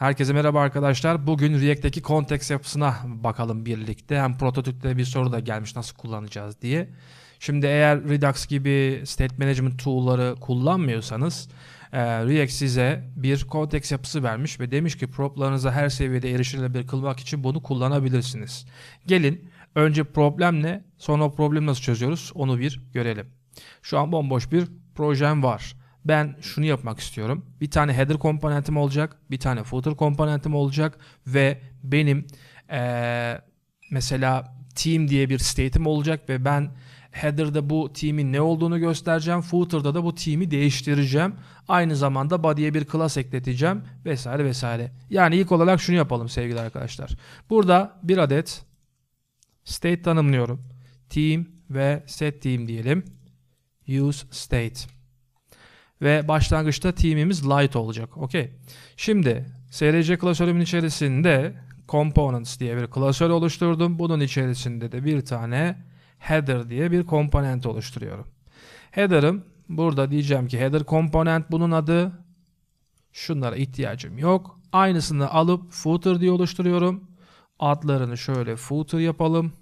Herkese merhaba arkadaşlar. Bugün React'teki konteks yapısına bakalım birlikte. Hem prototipte bir soru da gelmiş nasıl kullanacağız diye. Şimdi eğer Redux gibi state management tool'ları kullanmıyorsanız e, React size bir konteks yapısı vermiş ve demiş ki proplarınıza her seviyede erişilebilir kılmak için bunu kullanabilirsiniz. Gelin önce problem ne sonra o problemi nasıl çözüyoruz onu bir görelim. Şu an bomboş bir projem var. Ben şunu yapmak istiyorum. Bir tane header komponentim olacak, bir tane footer komponentim olacak ve benim eee, mesela team diye bir state'im olacak ve ben header'da bu team'in ne olduğunu göstereceğim. Footer'da da bu team'i değiştireceğim. Aynı zamanda body'ye bir class ekleteceğim vesaire vesaire. Yani ilk olarak şunu yapalım sevgili arkadaşlar. Burada bir adet state tanımlıyorum. Team ve set team diyelim. Use state. Ve başlangıçta team'imiz light olacak. Okey. Şimdi SRC klasörümün içerisinde components diye bir klasör oluşturdum. Bunun içerisinde de bir tane header diye bir komponent oluşturuyorum. Header'ım burada diyeceğim ki header komponent bunun adı. Şunlara ihtiyacım yok. Aynısını alıp footer diye oluşturuyorum. Adlarını şöyle footer yapalım.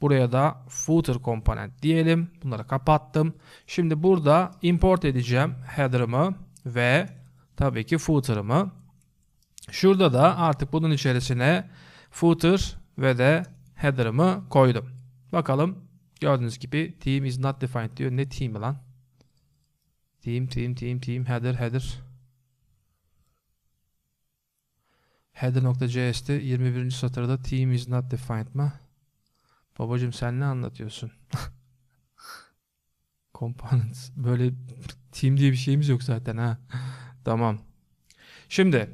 Buraya da footer komponent diyelim. Bunları kapattım. Şimdi burada import edeceğim header'ımı ve tabii ki footer'ımı. Şurada da artık bunun içerisine footer ve de header'ımı koydum. Bakalım gördüğünüz gibi team is not defined diyor. Ne team'i lan? Team, team, team, team, header, header. Header.js'te 21. satırda team is not defined mı? Babacım sen ne anlatıyorsun? Components. Böyle team diye bir şeyimiz yok zaten ha. tamam. Şimdi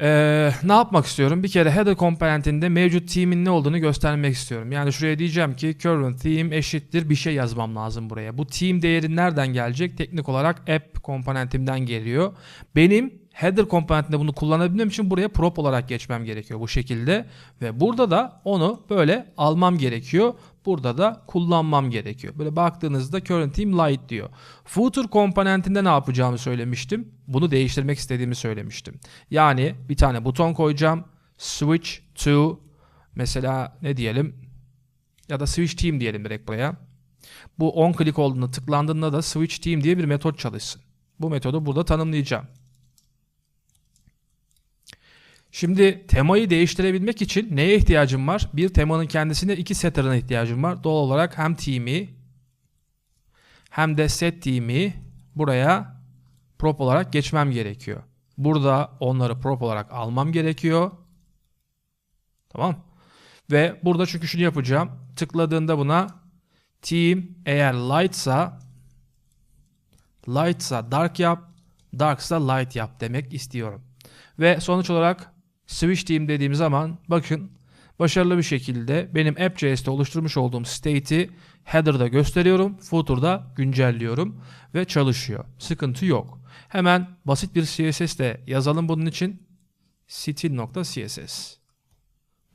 eee, ne yapmak istiyorum? Bir kere header komponentinde mevcut team'in ne olduğunu göstermek istiyorum. Yani şuraya diyeceğim ki current team eşittir bir şey yazmam lazım buraya. Bu team değeri nereden gelecek? Teknik olarak app komponentimden geliyor. Benim header komponentinde bunu kullanabilmem için buraya prop olarak geçmem gerekiyor bu şekilde. Ve burada da onu böyle almam gerekiyor. Burada da kullanmam gerekiyor. Böyle baktığınızda current team light diyor. Footer komponentinde ne yapacağımı söylemiştim. Bunu değiştirmek istediğimi söylemiştim. Yani bir tane buton koyacağım. Switch to mesela ne diyelim ya da switch team diyelim direkt buraya. Bu on click olduğunda tıklandığında da switch team diye bir metot çalışsın. Bu metodu burada tanımlayacağım. Şimdi temayı değiştirebilmek için neye ihtiyacım var? Bir temanın kendisine iki setter'ına ihtiyacım var. Doğal olarak hem team'i hem de set team'i buraya prop olarak geçmem gerekiyor. Burada onları prop olarak almam gerekiyor. Tamam. Ve burada çünkü şunu yapacağım. Tıkladığında buna team eğer lightsa lightsa dark yap, darksa light yap demek istiyorum. Ve sonuç olarak switch team dediğim zaman bakın başarılı bir şekilde benim app.js'te oluşturmuş olduğum state'i header'da gösteriyorum, footer'da güncelliyorum ve çalışıyor. Sıkıntı yok. Hemen basit bir CSS de yazalım bunun için. stil.css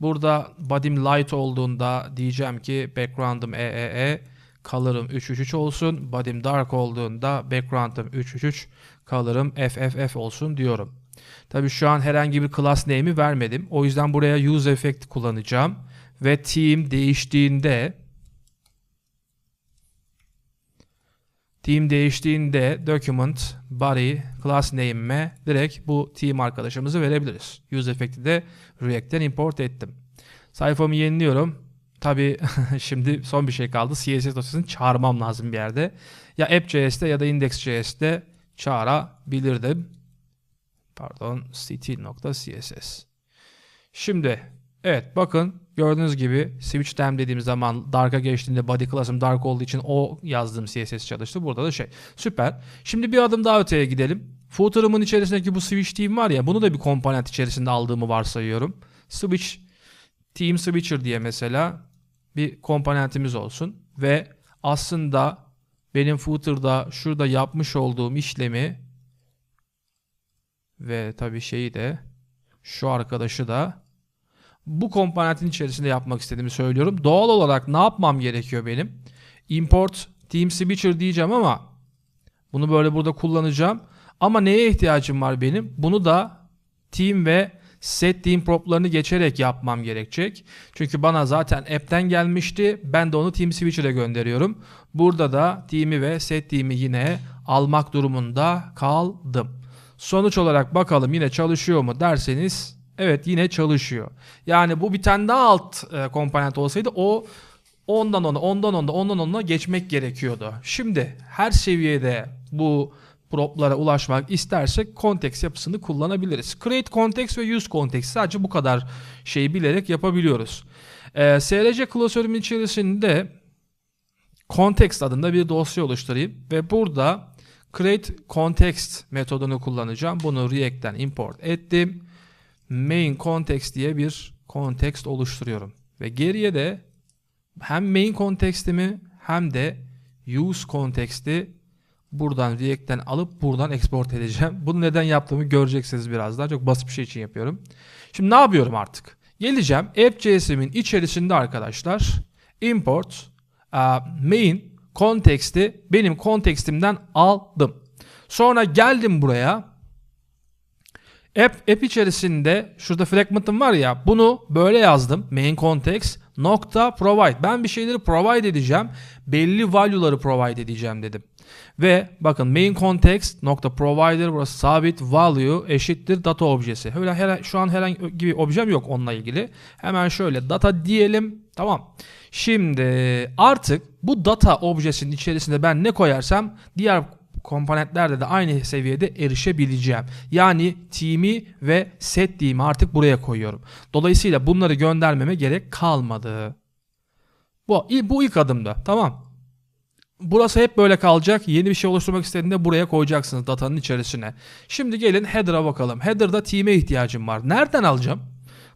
Burada body'm light olduğunda diyeceğim ki background'ım EEE, color'ım 333 olsun. Body'm dark olduğunda background'ım 333, color'ım FFF olsun diyorum. Tabi şu an herhangi bir class name'i vermedim. O yüzden buraya use effect kullanacağım. Ve team değiştiğinde team değiştiğinde document body class name'e direkt bu team arkadaşımızı verebiliriz. Use effect'i de React'ten import ettim. Sayfamı yeniliyorum. Tabi şimdi son bir şey kaldı. CSS dosyasını çağırmam lazım bir yerde. Ya app.js'te ya da index.js'te çağırabilirdim pardon stil.css. Şimdi evet bakın gördüğünüz gibi switch time dediğim zaman dark'a geçtiğinde body class'ım dark olduğu için o yazdığım CSS çalıştı. Burada da şey süper. Şimdi bir adım daha öteye gidelim. Footer'ımın içerisindeki bu switch team var ya bunu da bir komponent içerisinde aldığımı varsayıyorum. Switch team switcher diye mesela bir komponentimiz olsun ve aslında benim footer'da şurada yapmış olduğum işlemi ve tabii şeyi de şu arkadaşı da bu komponentin içerisinde yapmak istediğimi söylüyorum. Doğal olarak ne yapmam gerekiyor benim? Import team switcher diyeceğim ama bunu böyle burada kullanacağım. Ama neye ihtiyacım var benim? Bunu da team ve set team prop'larını geçerek yapmam gerekecek. Çünkü bana zaten app'ten gelmişti. Ben de onu team switcher'a gönderiyorum. Burada da team'i ve set team'i yine almak durumunda kaldım. Sonuç olarak bakalım yine çalışıyor mu derseniz evet yine çalışıyor. Yani bu bir tane daha alt e, komponent olsaydı o ondan ona, ondan ona, ondan ona geçmek gerekiyordu. Şimdi her seviyede bu prop'lara ulaşmak istersek context yapısını kullanabiliriz. Create context ve use context sadece bu kadar şeyi bilerek yapabiliyoruz. Ee, SRC klasörümün içerisinde context adında bir dosya oluşturayım ve burada create context metodunu kullanacağım. Bunu React'ten import ettim. Main context diye bir context oluşturuyorum. Ve geriye de hem main context'imi hem de use context'i buradan React'ten alıp buradan export edeceğim. Bunu neden yaptığımı göreceksiniz birazdan. Çok basit bir şey için yapıyorum. Şimdi ne yapıyorum artık? Geleceğim app.js'imin içerisinde arkadaşlar import uh, main context'i benim context'imden aldım. Sonra geldim buraya App, app içerisinde şurada fragment'ım var ya bunu böyle yazdım. Main context nokta provide. Ben bir şeyleri provide edeceğim. Belli value'ları provide edeceğim dedim. Ve bakın main context nokta provider burası sabit value eşittir data objesi. Öyle her, şu an herhangi bir objem yok onunla ilgili. Hemen şöyle data diyelim. Tamam. Şimdi artık bu data objesinin içerisinde ben ne koyarsam diğer komponentlerde de aynı seviyede erişebileceğim. Yani team'i ve set team'i artık buraya koyuyorum. Dolayısıyla bunları göndermeme gerek kalmadı. Bu, bu ilk adımda. Tamam. Burası hep böyle kalacak. Yeni bir şey oluşturmak istediğinde buraya koyacaksınız datanın içerisine. Şimdi gelin header'a bakalım. Header'da team'e ihtiyacım var. Nereden alacağım?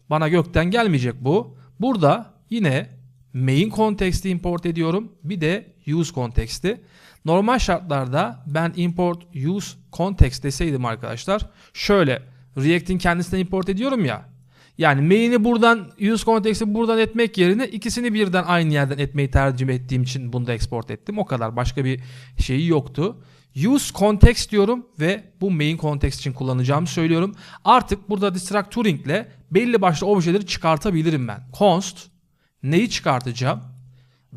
Bana gökten gelmeyecek bu. Burada yine main context'i import ediyorum. Bir de use context'i. Normal şartlarda ben import use context deseydim arkadaşlar şöyle React'in kendisinden import ediyorum ya. Yani main'i buradan use context'i buradan etmek yerine ikisini birden aynı yerden etmeyi tercih ettiğim için bunu da export ettim. O kadar başka bir şeyi yoktu. Use context diyorum ve bu main context için kullanacağımı söylüyorum. Artık burada destructuring ile belli başlı objeleri çıkartabilirim ben. Const neyi çıkartacağım?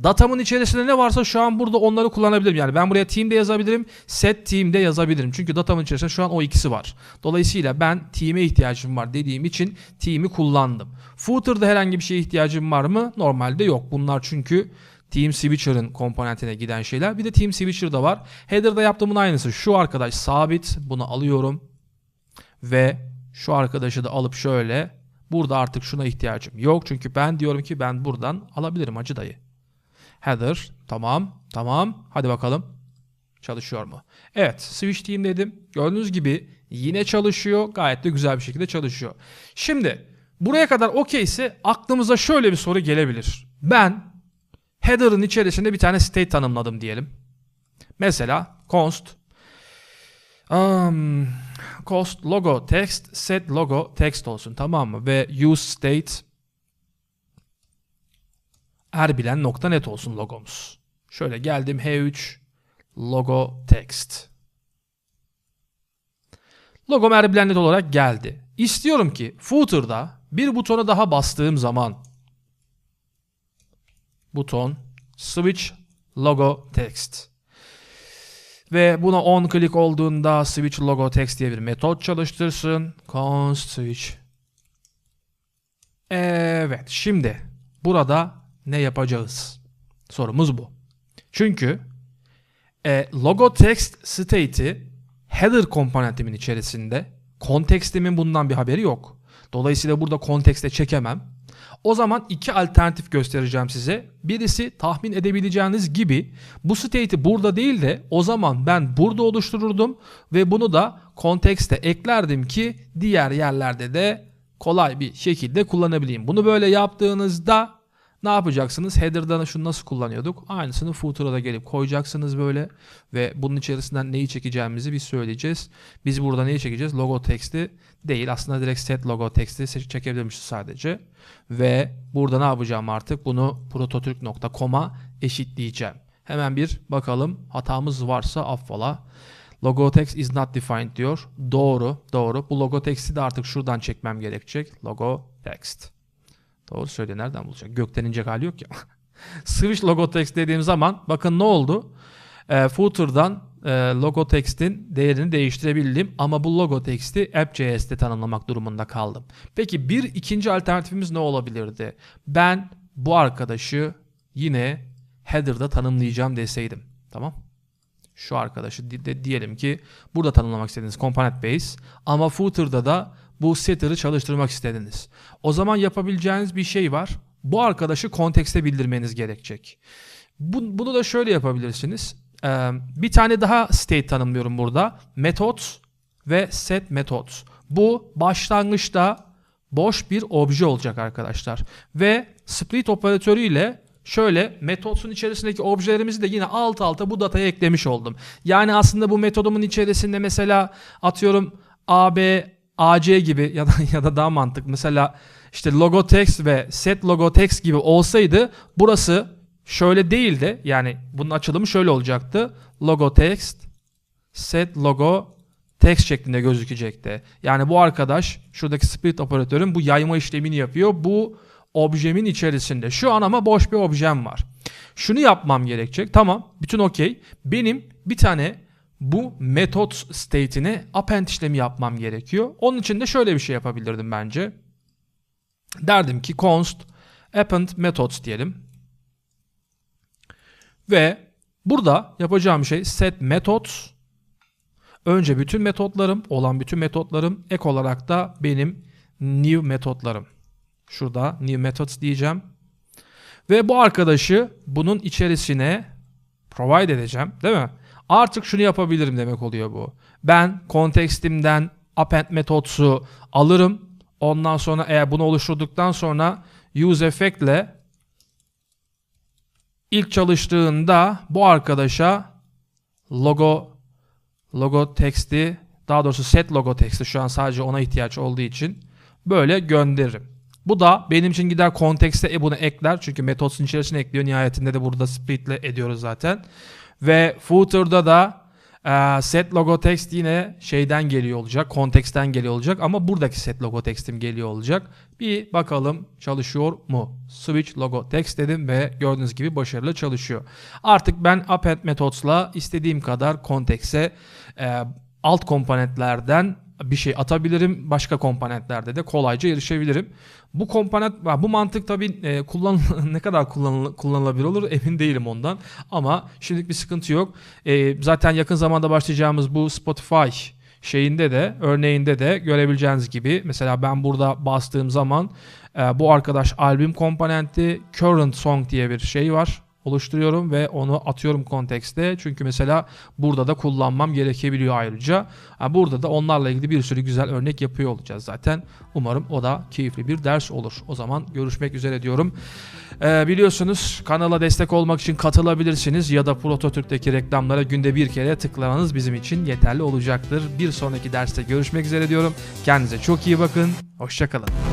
Datamın içerisinde ne varsa şu an burada onları kullanabilirim. Yani ben buraya team de yazabilirim, set team de yazabilirim. Çünkü datamın içerisinde şu an o ikisi var. Dolayısıyla ben team'e ihtiyacım var dediğim için team'i kullandım. Footer'da herhangi bir şeye ihtiyacım var mı? Normalde yok. Bunlar çünkü Team Switcher'ın komponentine giden şeyler. Bir de Team Switcher'da var. Header'da yaptığımın aynısı. Şu arkadaş sabit. Bunu alıyorum. Ve şu arkadaşı da alıp şöyle. Burada artık şuna ihtiyacım yok. Çünkü ben diyorum ki ben buradan alabilirim acı dayı. Header. Tamam. Tamam. Hadi bakalım. Çalışıyor mu? Evet. Switch team dedim. Gördüğünüz gibi yine çalışıyor. Gayet de güzel bir şekilde çalışıyor. Şimdi buraya kadar okey ise aklımıza şöyle bir soru gelebilir. Ben header'ın içerisinde bir tane state tanımladım diyelim. Mesela const um, const logo text set logo text olsun tamam mı? Ve use state erbilen.net olsun logomuz. Şöyle geldim H3 logo text. Logom erbilen.net olarak geldi. İstiyorum ki footer'da bir butona daha bastığım zaman buton switch logo text ve buna on click olduğunda switch logo text diye bir metot çalıştırsın. const switch. Evet şimdi burada ne yapacağız? Sorumuz bu. Çünkü e, logo text state'i header komponentimin içerisinde kontekstimin bundan bir haberi yok. Dolayısıyla burada kontekste çekemem. O zaman iki alternatif göstereceğim size. Birisi tahmin edebileceğiniz gibi bu state'i burada değil de o zaman ben burada oluştururdum ve bunu da kontekste eklerdim ki diğer yerlerde de kolay bir şekilde kullanabileyim. Bunu böyle yaptığınızda ne yapacaksınız? Header'dan şunu nasıl kullanıyorduk? Aynısını footer'a da gelip koyacaksınız böyle ve bunun içerisinden neyi çekeceğimizi biz söyleyeceğiz. Biz burada neyi çekeceğiz? Logo text'i değil. Aslında direkt set logo text'i çekebilirmişiz sadece. Ve burada ne yapacağım artık? Bunu prototürk.com'a eşitleyeceğim. Hemen bir bakalım hatamız varsa affola. Logo text is not defined diyor. Doğru, doğru. Bu logo text'i de artık şuradan çekmem gerekecek. Logo text. Doğru söylüyor. Nereden bulacak? Gökten inecek hali yok ya. Switch logo text dediğim zaman bakın ne oldu? E, footer'dan e, logo text'in değerini değiştirebildim ama bu logo text'i app.js'te tanımlamak durumunda kaldım. Peki bir ikinci alternatifimiz ne olabilirdi? Ben bu arkadaşı yine header'da tanımlayacağım deseydim. Tamam? Şu arkadaşı de, diyelim ki burada tanımlamak istediğiniz component base ama footer'da da bu setter'ı çalıştırmak istediniz. O zaman yapabileceğiniz bir şey var. Bu arkadaşı kontekste bildirmeniz gerekecek. Bu- bunu da şöyle yapabilirsiniz. Ee, bir tane daha state tanımlıyorum burada. Methods ve set methods. Bu başlangıçta boş bir obje olacak arkadaşlar. Ve split operatörü ile şöyle metodsun içerisindeki objelerimizi de yine alt alta bu dataya eklemiş oldum. Yani aslında bu metodumun içerisinde mesela atıyorum AB, AC gibi ya da ya da daha mantıklı mesela işte logo text ve set logo text gibi olsaydı burası şöyle değil de yani bunun açılımı şöyle olacaktı. Logo text set logo text şeklinde gözükecekti. Yani bu arkadaş şuradaki split operatörün bu yayma işlemini yapıyor. Bu objemin içerisinde. Şu an ama boş bir objem var. Şunu yapmam gerekecek. Tamam. Bütün okey. Benim bir tane bu method state'ine append işlemi yapmam gerekiyor. Onun için de şöyle bir şey yapabilirdim bence. Derdim ki const append methods diyelim. Ve burada yapacağım şey set methods Önce bütün metotlarım, olan bütün metotlarım, ek olarak da benim new metotlarım. Şurada new methods diyeceğim. Ve bu arkadaşı bunun içerisine provide edeceğim, değil mi? Artık şunu yapabilirim demek oluyor bu. Ben kontekstimden append metods'u alırım. Ondan sonra eğer bunu oluşturduktan sonra use effect ile ilk çalıştığında bu arkadaşa logo logo text'i daha doğrusu set logo text'i şu an sadece ona ihtiyaç olduğu için böyle gönderirim. Bu da benim için gider kontekste e bunu ekler. Çünkü metodun içerisine ekliyor. Nihayetinde de burada splitle ediyoruz zaten. Ve footer'da da e, set logo text yine şeyden geliyor olacak. Konteksten geliyor olacak. Ama buradaki set logo text'im geliyor olacak. Bir bakalım çalışıyor mu? Switch logo text dedim ve gördüğünüz gibi başarılı çalışıyor. Artık ben append methods'la istediğim kadar kontekse e, alt komponentlerden bir şey atabilirim. Başka komponentlerde de kolayca erişebilirim. Bu komponent, bu mantık tabii e, kullan ne kadar kullanıl kullanılabilir olur emin değilim ondan. Ama şimdilik bir sıkıntı yok. E, zaten yakın zamanda başlayacağımız bu Spotify şeyinde de örneğinde de görebileceğiniz gibi mesela ben burada bastığım zaman e, bu arkadaş albüm komponenti current song diye bir şey var oluşturuyorum ve onu atıyorum kontekste. Çünkü mesela burada da kullanmam gerekebiliyor ayrıca. Burada da onlarla ilgili bir sürü güzel örnek yapıyor olacağız zaten. Umarım o da keyifli bir ders olur. O zaman görüşmek üzere diyorum. Ee, biliyorsunuz kanala destek olmak için katılabilirsiniz ya da Prototürk'teki reklamlara günde bir kere tıklamanız bizim için yeterli olacaktır. Bir sonraki derste görüşmek üzere diyorum. Kendinize çok iyi bakın. Hoşçakalın.